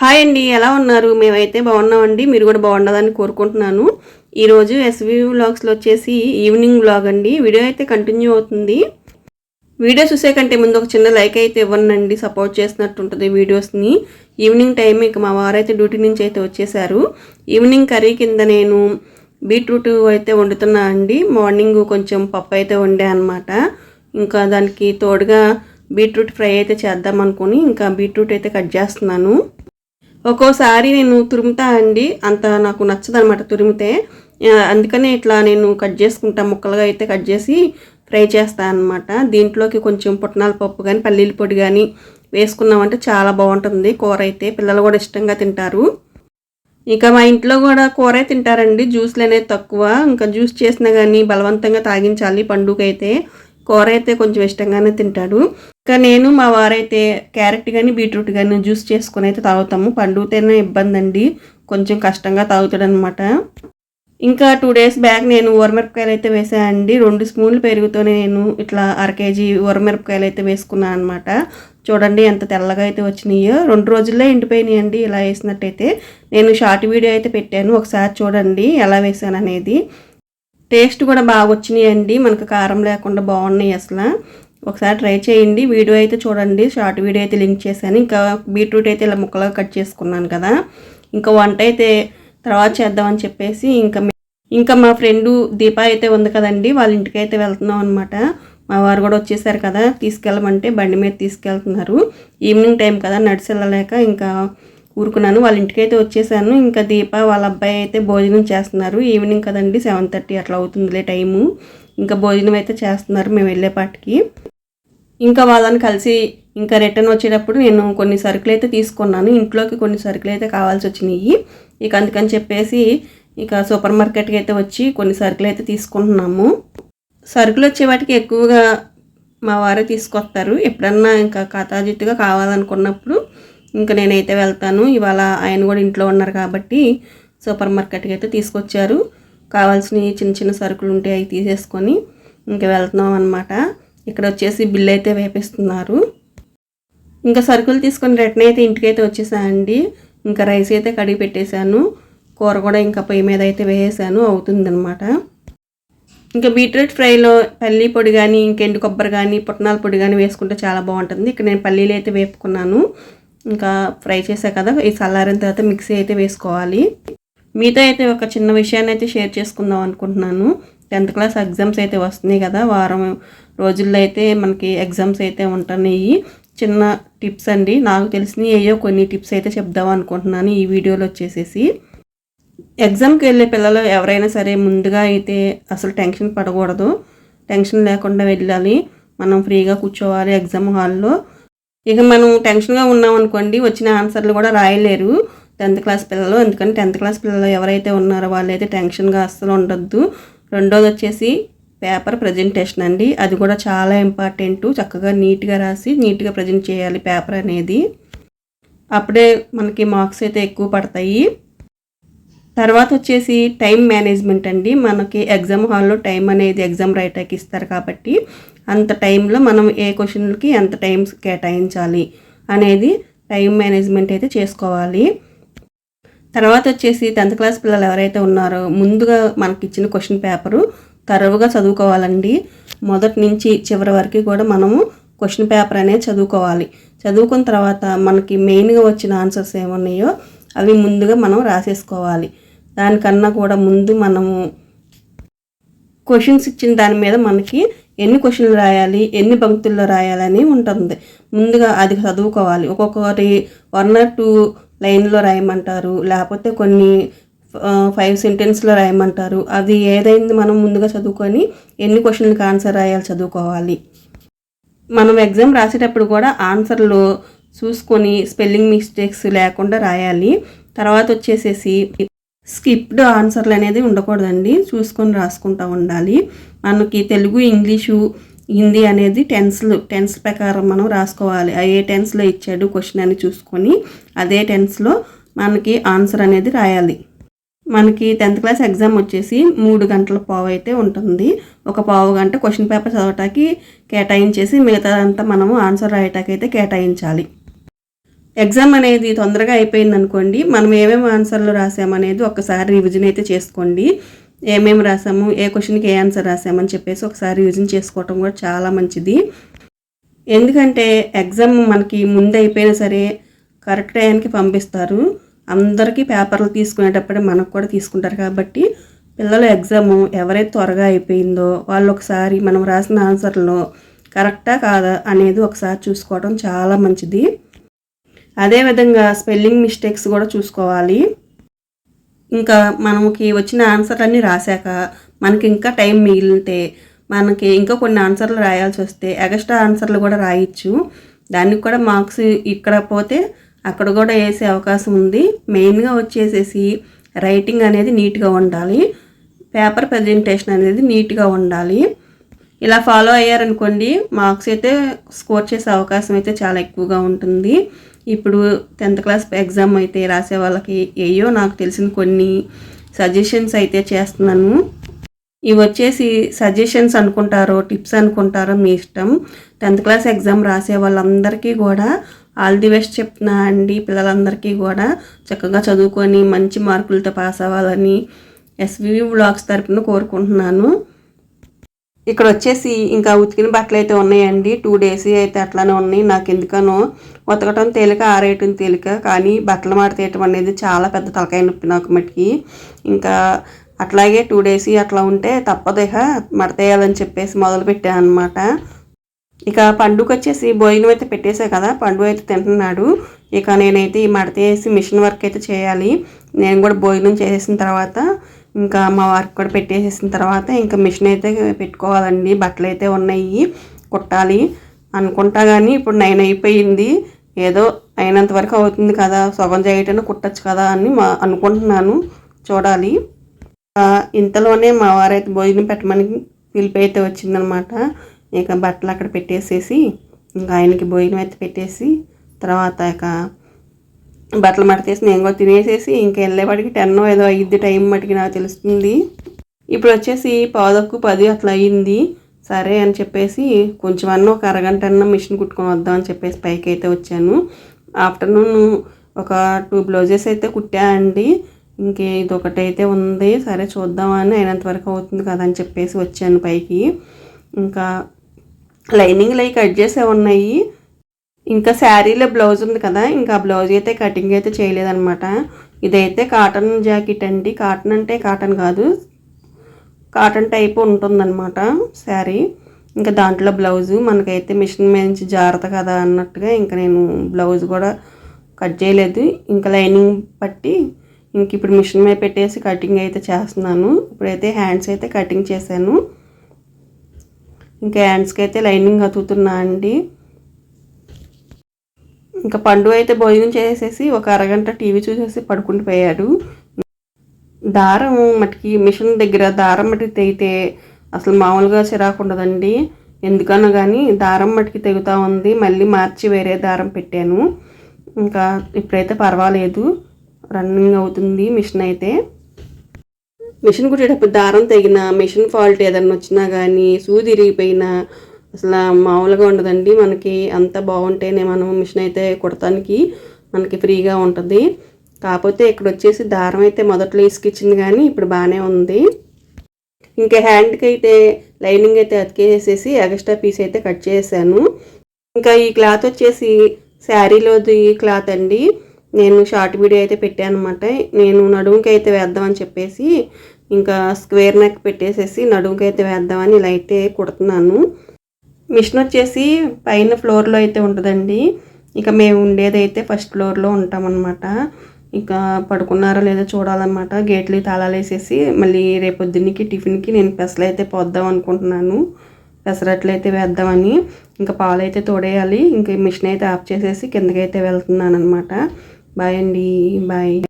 Hi అండి ఎలా ఉన్నారు? మేమైతే బాగున్నామండి మీరు కూడా బాగుండదని కోరుకుంటున్నాను. ఈరోజు ఎస్వి వ్లాగ్స్లో వచ్చేసి ఈవినింగ్ వ్లాగ్ అండి. వీడియో అయితే కంటిన్యూ అవుతుంది. వీడియో చూసే కంటే ముందు ఒక చిన్న లైక్ అయితే ఇవ్వనండి సపోర్ట్ చేసినట్టు ఉంటుంది వీడియోస్ని. ఈవినింగ్ టైం ఇక మా వారైతే డ్యూటీ నుంచి అయితే వచ్చేసారు ఈవినింగ్ కర్రీ కింద నేను బీట్రూట్ అయితే వండుతున్నా అండి. మార్నింగ్ కొంచెం పప్పు అయితే వండే అనమాట ఇంకా దానికి తోడుగా బీట్రూట్ ఫ్రై అయితే చేద్దాం అనుకుని ఇంకా బీట్రూట్ అయితే కట్ చేస్తున్నాను. ఒక్కోసారి నేను తురుముతా అండి. అంత నాకు నచ్చదు అనమాట తురిమితే అందుకనే ఇట్లా నేను కట్ చేసుకుంటా. ముక్కలుగా అయితే కట్ చేసి ఫ్రై చేస్తాను అనమాట దీంట్లోకి కొంచెం పుట్నాల పప్పు కానీ పల్లీల పొడి కానీ వేసుకున్నామంటే చాలా బాగుంటుంది. కూర అయితే పిల్లలు కూడా ఇష్టంగా తింటారు. ఇంకా మా ఇంట్లో కూడా కూరే తింటారండి. జ్యూస్లు అనేది తక్కువ. ఇంకా జ్యూస్ చేసినా కానీ బలవంతంగా తాగించాలి. పండుగ అయితే కూర అయితే కొంచెం ఇష్టంగానే తింటాడు. ఇంకా నేను మా వారైతే క్యారెట్ కానీ బీట్రూట్ కానీ జ్యూస్ చేసుకుని అయితే తాగుతాము. పండుగతేనే ఇబ్బంది అండి కొంచెం కష్టంగా తాగుతాడు అనమాట ఇంకా టూ డేస్ బ్యాక్ నేను ఉరమిరపకాయలు అయితే వేసానండి రెండు స్పూన్లు పెరుగుతోనే నేను ఇట్లా అర కేజీ ఉరమిరపకాయలు అయితే వేసుకున్నాను అనమాట చూడండి ఎంత తెల్లగా అయితే వచ్చినాయో. రెండు రోజుల్లో ఎండిపోయినాయండి ఇలా వేసినట్టయితే. నేను షార్ట్ వీడియో అయితే పెట్టాను. ఒకసారి చూడండి ఎలా వేసాను అనేది. టేస్ట్ కూడా బాగా వచ్చినాయండి మనకు కారం లేకుండా బాగున్నాయి అసలు. ఒకసారి ట్రై చేయండి. వీడియో అయితే చూడండి. షార్ట్ వీడియో అయితే లింక్ చేశాను. ఇంకా బీట్రూట్ అయితే ఇలా ముక్కలుగా కట్ చేసుకున్నాను కదా. ఇంకా వంట అయితే తర్వాత చేద్దామని చెప్పేసి ఇంకా ఇంకా మా ఫ్రెండు దీప అయితే ఉంది కదండి. వాళ్ళ ఇంటికి అయితే వెళ్తున్నాం అనమాట మా వారు కూడా వచ్చేసారు కదా. తీసుకెళ్ళమంటే బండి మీద తీసుకెళ్తున్నారు. ఈవినింగ్ టైం కదా. నడిచి వెళ్ళలేక ఇంకా ఊరుకున్నాను. వాళ్ళ ఇంటికి అయితే వచ్చేసాను. ఇంకా దీప వాళ్ళ అబ్బాయి అయితే భోజనం చేస్తున్నారు. ఈవినింగ్ కదండి. సెవెన్ థర్టీ అట్లా అవుతుందిలే టైము. ఇంకా భోజనం అయితే చేస్తున్నారు. మేము వెళ్ళేపాటికి ఇంకా వాళ్ళని కలిసి ఇంకా రిటర్న్ వచ్చేటప్పుడు నేను కొన్ని సరుకులు అయితే తీసుకున్నాను. ఇంట్లోకి కొన్ని సరుకులు అయితే కావాల్సి వచ్చినాయి. ఇక అందుకని చెప్పేసి ఇక సూపర్ మార్కెట్కి అయితే వచ్చి కొన్ని సరుకులు అయితే తీసుకుంటున్నాము. సరుకులు వచ్చే వాటికి ఎక్కువగా మా వారే తీసుకొస్తారు. ఎప్పుడన్నా ఇంకా కథాజిత్తుగా కావాలనుకున్నప్పుడు ఇంకా నేనైతే వెళ్తాను. ఇవాళ ఆయన కూడా ఇంట్లో ఉన్నారు కాబట్టి సూపర్ మార్కెట్కి అయితే తీసుకొచ్చారు. కావాల్సిన చిన్న చిన్న సరుకులు ఉంటే అవి తీసేసుకొని ఇంకా వెళ్తున్నాం అనమాట ఇక్కడ వచ్చేసి బిల్ అయితే వేపిస్తున్నారు. ఇంకా సరుకులు తీసుకొని రిటర్న్ అయితే ఇంటికైతే అయితే వచ్చేసానండి. ఇంకా రైస్ అయితే కడిగి పెట్టేశాను. కూర కూడా ఇంకా పొయ్యి మీద అయితే వేసేసాను. అవుతుందనమాట ఇంకా బీట్రూట్ ఫ్రైలో పల్లీ పొడి కానీ ఇంకెండు కొబ్బరి కానీ పుట్నాల పొడి కానీ వేసుకుంటే చాలా బాగుంటుంది. ఇక్కడ నేను పల్లీలు అయితే వేపుకున్నాను. ఇంకా ఫ్రై చేసా కదా ఈ చల్లారిన తర్వాత మిక్సీ అయితే వేసుకోవాలి. మీతో అయితే ఒక చిన్న విషయాన్ని అయితే షేర్ చేసుకుందాం అనుకుంటున్నాను. టెన్త్ క్లాస్ ఎగ్జామ్స్ అయితే వస్తున్నాయి కదా వారం రోజుల్లో అయితే మనకి ఎగ్జామ్స్ అయితే ఉంటున్నాయి. చిన్న టిప్స్ అండి. నాకు తెలిసిన ఏయో కొన్ని టిప్స్ అయితే చెప్దాం అనుకుంటున్నాను ఈ వీడియోలో వచ్చేసేసి. ఎగ్జామ్కి వెళ్ళే పిల్లలు ఎవరైనా సరే ముందుగా అయితే అసలు టెన్షన్ పడకూడదు. టెన్షన్ లేకుండా వెళ్ళాలి. మనం ఫ్రీగా కూర్చోవాలి ఎగ్జామ్ హాల్లో. ఇక మనం టెన్షన్గా ఉన్నాం అనుకోండి వచ్చిన ఆన్సర్లు కూడా రాయలేరు టెన్త్ క్లాస్ పిల్లలు. ఎందుకంటే టెన్త్ క్లాస్ పిల్లలు ఎవరైతే ఉన్నారో వాళ్ళైతే టెన్షన్గా అస్సలు ఉండొద్దు. రెండోది వచ్చేసి పేపర్ ప్రజెంటేషన్ అండి. అది కూడా చాలా ఇంపార్టెంట్. చక్కగా నీట్గా రాసి నీట్గా ప్రజెంట్ చేయాలి పేపర్ అనేది. అప్పుడే మనకి మార్క్స్ అయితే ఎక్కువ పడతాయి. తర్వాత వచ్చేసి టైం మేనేజ్మెంట్ అండి. మనకి ఎగ్జామ్ హాల్లో టైం అనేది ఎగ్జామ్ రైటర్కి ఇస్తారు కాబట్టి అంత టైంలో మనం ఏ క్వశ్చన్లకి ఎంత టైం కేటాయించాలి అనేది టైం మేనేజ్మెంట్ అయితే చేసుకోవాలి. తర్వాత వచ్చేసి టెన్త్ క్లాస్ పిల్లలు ఎవరైతే ఉన్నారో ముందుగా మనకి ఇచ్చిన క్వశ్చన్ పేపరు తరవుగా చదువుకోవాలండి. మొదటి నుంచి చివరి వరకు కూడా మనము క్వశ్చన్ పేపర్ అనేది చదువుకోవాలి. చదువుకున్న తర్వాత మనకి మెయిన్గా వచ్చిన ఆన్సర్స్ ఏమున్నాయో అవి ముందుగా మనం రాసేసుకోవాలి. దానికన్నా కూడా ముందు మనము క్వశ్చన్స్ ఇచ్చిన దాని మీద మనకి ఎన్ని క్వశ్చన్లు రాయాలి ఎన్ని పంక్తుల్లో రాయాలని ఉంటుంది. ముందుగా అది చదువుకోవాలి. ఒక్కొక్కటి వన్ ఆర్ టూ లైన్లో రాయమంటారు లేకపోతే కొన్ని ఫైవ్ సెంటెన్స్లో రాయమంటారు. అది ఏదైంది మనం ముందుగా చదువుకొని ఎన్ని క్వశ్చన్లకు ఆన్సర్ రాయాలి చదువుకోవాలి. మనం ఎగ్జామ్ రాసేటప్పుడు కూడా ఆన్సర్లో చూసుకొని స్పెల్లింగ్ మిస్టేక్స్ లేకుండా రాయాలి. తర్వాత వచ్చేసేసి స్కిప్డ్ ఆన్సర్లు అనేది ఉండకూడదండి. చూసుకొని రాసుకుంటూ ఉండాలి. మనకి తెలుగు ఇంగ్లీషు హిందీ అనేది టెన్స్లు టెన్స్ ప్రకారం మనం రాసుకోవాలి. ఏ టెన్స్లో ఇచ్చాడు క్వశ్చన్ అని చూసుకొని అదే టెన్స్లో మనకి ఆన్సర్ అనేది రాయాలి. మనకి టెన్త్ క్లాస్ ఎగ్జామ్ వచ్చేసి మూడు గంటల పావు అయితే ఉంటుంది. ఒక పావు గంట క్వశ్చన్ పేపర్ చదవటానికి కేటాయించేసి మిగతాదంతా మనము ఆన్సర్ రాయటానికి అయితే కేటాయించాలి. ఎగ్జామ్ అనేది తొందరగా అయిపోయింది అనుకోండి మనం ఏమేమి ఆన్సర్లు రాసామనేది ఒకసారి రివిజన్ అయితే చేసుకోండి. ఏమేమి రాసాము ఏ క్వశ్చన్కి ఏ ఆన్సర్ రాసామని చెప్పేసి ఒకసారి రివిజన్ చేసుకోవటం కూడా చాలా మంచిది. ఎందుకంటే ఎగ్జామ్ మనకి ముందు అయిపోయినా సరే కరెక్ట్ టైంకి పంపిస్తారు. అందరికీ పేపర్లు తీసుకునేటప్పుడే మనకు కూడా తీసుకుంటారు కాబట్టి పిల్లల ఎగ్జామ్ ఎవరైతే త్వరగా అయిపోయిందో వాళ్ళు ఒకసారి మనం రాసిన ఆన్సర్లో కరెక్టా కాదా అనేది ఒకసారి చూసుకోవడం చాలా మంచిది. అదేవిధంగా స్పెల్లింగ్ మిస్టేక్స్ కూడా చూసుకోవాలి. ఇంకా మనకి వచ్చిన ఆన్సర్లన్నీ రాశాక మనకి ఇంకా టైం మిగిలితే మనకి ఇంకా కొన్ని ఆన్సర్లు రాయాల్సి వస్తే ఎక్స్ట్రా ఆన్సర్లు కూడా రాయొచ్చు. దానికి కూడా మార్క్స్ ఇక్కడ పోతే అక్కడ కూడా వేసే అవకాశం ఉంది. మెయిన్గా వచ్చేసేసి రైటింగ్ అనేది నీట్గా ఉండాలి. పేపర్ ప్రజెంటేషన్ అనేది నీట్గా ఉండాలి. ఇలా ఫాలో అయ్యారనుకోండి మార్క్స్ అయితే స్కోర్ చేసే అవకాశం అయితే చాలా ఎక్కువగా ఉంటుంది. ఇప్పుడు టెన్త్ క్లాస్ ఎగ్జామ్ అయితే రాసే వాళ్ళకి ఏయో నాకు తెలిసిన కొన్ని సజెషన్స్ అయితే చేస్తున్నాను. ఇవి వచ్చేసి సజెషన్స్ అనుకుంటారో టిప్స్ అనుకుంటారో మీ ఇష్టం. టెన్త్ క్లాస్ ఎగ్జామ్ రాసే వాళ్ళందరికీ కూడా ఆల్ ది బెస్ట్ చెప్తున్నా అండి పిల్లలందరికీ కూడా. చక్కగా చదువుకొని మంచి మార్కులతో పాస్ అవ్వాలని ఎస్వి బ్లాగ్స్ తరపున కోరుకుంటున్నాను. ఇక్కడ వచ్చేసి ఇంకా ఉతికిన బట్టలు అయితే ఉన్నాయండి. టూ డేస్ అయితే అట్లానే ఉన్నాయి. నాకు ఎందుకనో ఉతకటం తేలిక ఆరేయటం తేలిక కానీ బట్టలు మాడతేయటం అనేది చాలా పెద్ద తలకాయ నొప్పి నాకు మట్టికి ఇంకా అట్లాగే టూ డేస్ అట్లా ఉంటే తప్పదు మడతేయాలని చెప్పేసి మొదలు పెట్టాను అనమాట ఇక పండుగ వచ్చేసి భోజనం అయితే పెట్టేసా కదా పండుగ అయితే తింటున్నాడు. ఇక నేనైతే ఈ మడతేసి మిషన్ వర్క్ అయితే చేయాలి. నేను కూడా భోజనం చేసేసిన తర్వాత ఇంకా మా వారికి కూడా పెట్టేసేసిన తర్వాత ఇంకా మిషన్ అయితే పెట్టుకోవాలండి బట్టలు అయితే ఉన్నాయి కుట్టాలి అనుకుంటా కానీ ఇప్పుడు నైన్ అయిపోయింది. ఏదో అయినంత వరకు అవుతుంది కదా సగం చేయటం కుట్టచ్చు కదా అని మా అనుకుంటున్నాను. చూడాలి. ఇంతలోనే మా వారైతే భోజనం పెట్టమని పిలిపి అయితే వచ్చిందనమాట. ఇక బట్టలు అక్కడ పెట్టేసేసి ఇంకా ఆయనకి భోజనం అయితే పెట్టేసి తర్వాత ఇక బట్టలు మడతేసి నేను కూడా తినేసేసి ఇంకా వెళ్ళేవాడికి టెన్ ఏదో అయ్యిద్ది టైం మటుకి నాకు తెలుస్తుంది. ఇప్పుడు వచ్చేసి పాదక్కు పది అట్లా అయ్యింది. సరే అని చెప్పేసి కొంచెం అన్న ఒక అరగంట అన్న మిషన్ కుట్టుకొని వద్దాం అని చెప్పేసి పైకి అయితే వచ్చాను. ఆఫ్టర్నూన్ ఒక టూ బ్లౌజెస్ అయితే కుట్టా అండి. ఇంకే ఇది ఒకటైతే ఉంది. సరే చూద్దామని అయినంత వరకు అవుతుంది కదా అని చెప్పేసి వచ్చాను పైకి. ఇంకా లైనింగ్లు అవి కట్ చేసే ఉన్నాయి. ఇంకా శారీలో బ్లౌజ్ ఉంది కదా ఇంకా బ్లౌజ్ అయితే కటింగ్ అయితే చేయలేదన్నమాట. ఇదైతే కాటన్ జాకెట్ అండి. కాటన్ అంటే కాటన్ కాదు కాటన్ టైప్ ఉంటుందన్నమాట శారీ. ఇంకా దాంట్లో బ్లౌజు మనకైతే మిషన్ మీద నుంచి జాగ్రత్త కదా అన్నట్టుగా ఇంకా నేను బ్లౌజ్ కూడా కట్ చేయలేదు. ఇంకా లైనింగ్ పట్టి ఇంక ఇప్పుడు మిషన్ మీద పెట్టేసి కటింగ్ అయితే చేస్తున్నాను. ఇప్పుడైతే హ్యాండ్స్ అయితే కటింగ్ చేశాను. ఇంకా హ్యాండ్స్కి అయితే లైనింగ్ అతుకుతున్నా అండి. ఇంకా పండు అయితే భోజనం చేసేసి ఒక అరగంట టీవీ చూసేసి పడుకుంటూ పోయాడు. దారం మటుకి మిషన్ దగ్గర దారం మటుకి తెగితే అసలు మామూలుగా చిరాకు ఉండదండి. ఎందుకన్నా కానీ దారం మటుకి తెగుతూ ఉంది. మళ్ళీ మార్చి వేరే దారం పెట్టాను. ఇంకా ఇప్పుడైతే పర్వాలేదు. రన్నింగ్ అవుతుంది మిషన్ అయితే. మిషన్ కుట్టేటప్పుడు దారం తెగిన మిషన్ ఫాల్ట్ ఏదన్నా వచ్చినా కానీ సూది ఇరిగిపోయినా అసలు మామూలుగా ఉండదండి. మనకి అంత బాగుంటేనే మనం మిషన్ అయితే కుడటానికి మనకి ఫ్రీగా ఉంటుంది. కాకపోతే ఇక్కడ వచ్చేసి దారం అయితే మొదట్లో ఇసుకిచ్చింది కానీ ఇప్పుడు బాగానే ఉంది. ఇంకా హ్యాండ్కి అయితే లైనింగ్ అయితే అతికేసేసి ఎక్స్ట్రా పీస్ అయితే కట్ చేశాను. ఇంకా ఈ క్లాత్ వచ్చేసి శారీలోది క్లాత్ అండి. నేను షార్ట్ వీడియో అయితే పెట్టాను అనమాట నేను నడుముకి అయితే వేద్దామని చెప్పేసి ఇంకా స్క్వేర్ నెక్ పెట్టేసేసి నడుముకి అయితే వేద్దామని ఇలా అయితే కుడుతున్నాను. మిషన్ వచ్చేసి పైన ఫ్లోర్లో అయితే ఉంటుందండి. ఇక మేము ఉండేది అయితే ఫస్ట్ ఫ్లోర్లో ఉంటామన్నమాట. ఇక పడుకున్నారో లేదో చూడాలన్నమాట. గేట్లు తాళాలు వేసేసి మళ్ళీ రేపొద్దున్నకి టిఫిన్కి నేను పెసలు అయితే పోద్దాం అనుకుంటున్నాను. పెసరట్లు అయితే వేద్దామని. ఇంకా పాలు అయితే తోడేయాలి. ఇంకా మిషన్ అయితే ఆఫ్ చేసేసి కిందకైతే వెళ్తున్నాను అనమాట బాయ్ అండి. బాయ్.